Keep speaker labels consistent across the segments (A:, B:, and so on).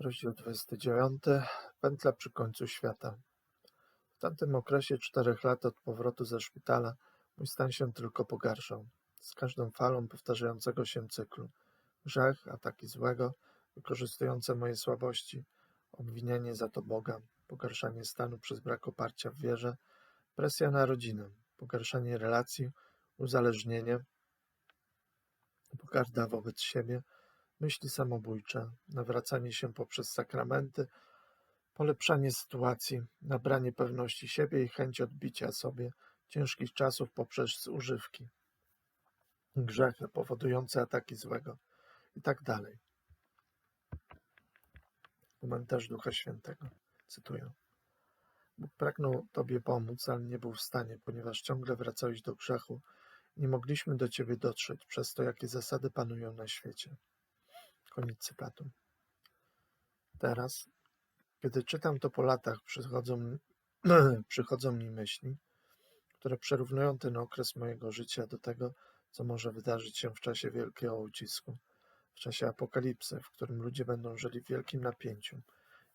A: Rozdział 29. Pętla przy końcu świata. W tamtym okresie czterech lat od powrotu ze szpitala mój stan się tylko pogarszał. Z każdą falą powtarzającego się cyklu. Grzech, ataki złego, wykorzystujące moje słabości, obwinianie za to Boga, pogarszanie stanu przez brak oparcia w wierze, presja na rodzinę, pogarszanie relacji, uzależnienie, pogarda wobec siebie, myśli samobójcze, nawracanie się poprzez sakramenty, polepszanie sytuacji, nabranie pewności siebie i chęć odbicia sobie ciężkich czasów poprzez używki, grzechy powodujące ataki złego i tak. Komentarz Ducha Świętego. Cytuję. Bóg pragnął Tobie pomóc, ale nie był w stanie, ponieważ ciągle wracałeś do grzechu. Nie mogliśmy do Ciebie dotrzeć przez to, jakie zasady panują na świecie. Koniec cytatu. Teraz, kiedy czytam to po latach, przychodzą, przychodzą mi myśli, które przyrównują ten okres mojego życia do tego, co może wydarzyć się w czasie wielkiego ucisku, w czasie apokalipsy, w którym ludzie będą żyli w wielkim napięciu,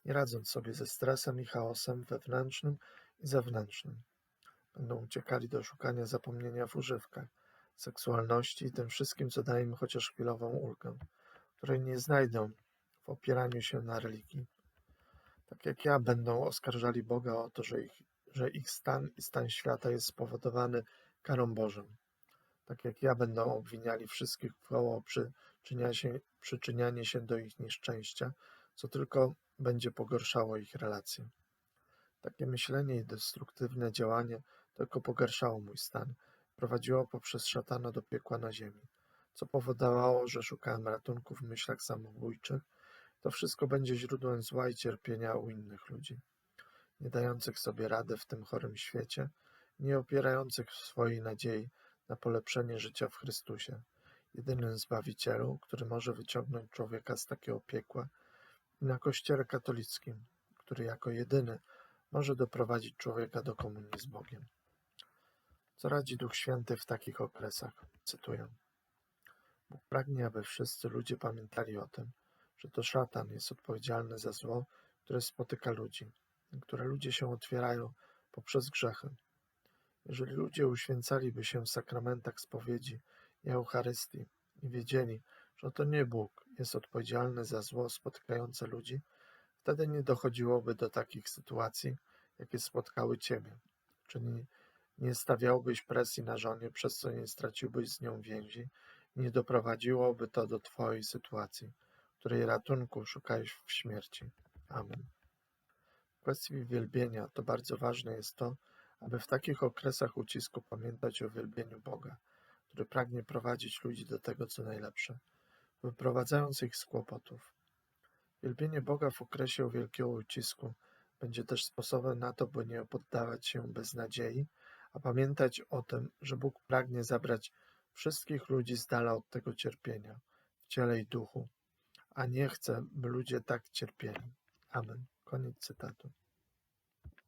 A: nie radząc sobie ze stresem i chaosem wewnętrznym i zewnętrznym. Będą uciekali do szukania zapomnienia w używkach, seksualności i tym wszystkim, co daje im chociaż chwilową ulgę, której nie znajdą w opieraniu się na religii. Tak jak ja będą oskarżali Boga o to, że ich, że ich stan i stan świata jest spowodowany karą Bożą. Tak jak ja będą obwiniali wszystkich wokoło przyczynianie się, przyczynianie się do ich nieszczęścia, co tylko będzie pogarszało ich relacje. Takie myślenie i destruktywne działanie tylko pogarszało mój stan, prowadziło poprzez szatana do piekła na ziemi, co powodowało, że szukałem ratunku w myślach samobójczych. To wszystko będzie źródłem zła i cierpienia u innych ludzi, nie dających sobie rady w tym chorym świecie, nie opierających swojej nadziei na polepszenie życia w Chrystusie, jedynym Zbawicielu, który może wyciągnąć człowieka z takiego piekła, i na Kościele katolickim, który jako jedyny może doprowadzić człowieka do komunii z Bogiem. Co radzi Duch Święty w takich okresach? Cytuję. Bóg pragnie, aby wszyscy ludzie pamiętali o tym, że to szatan jest odpowiedzialny za zło, które spotyka ludzi, które ludzie się otwierają poprzez grzechy. Jeżeli ludzie uświęcaliby się w sakramentach spowiedzi i Eucharystii i wiedzieli, że to nie Bóg jest odpowiedzialny za zło spotykające ludzi, wtedy nie dochodziłoby do takich sytuacji, jakie spotkały Ciebie, czyli nie stawiałbyś presji na żonie, przez co nie straciłbyś z nią więzi, nie doprowadziłoby to do Twojej sytuacji, której ratunku szukałeś w śmierci. Amen. W kwestii wielbienia to bardzo ważne jest to, aby w takich okresach ucisku pamiętać o wielbieniu Boga, który pragnie prowadzić ludzi do tego, co najlepsze, wyprowadzając ich z kłopotów. Wielbienie Boga w okresie wielkiego ucisku będzie też sposobem na to, by nie poddawać się bez nadziei, a pamiętać o tym, że Bóg pragnie zabrać wszystkich ludzi z dala od tego cierpienia, w ciele i duchu, a nie chce, by ludzie tak cierpieli. Amen. Koniec cytatu.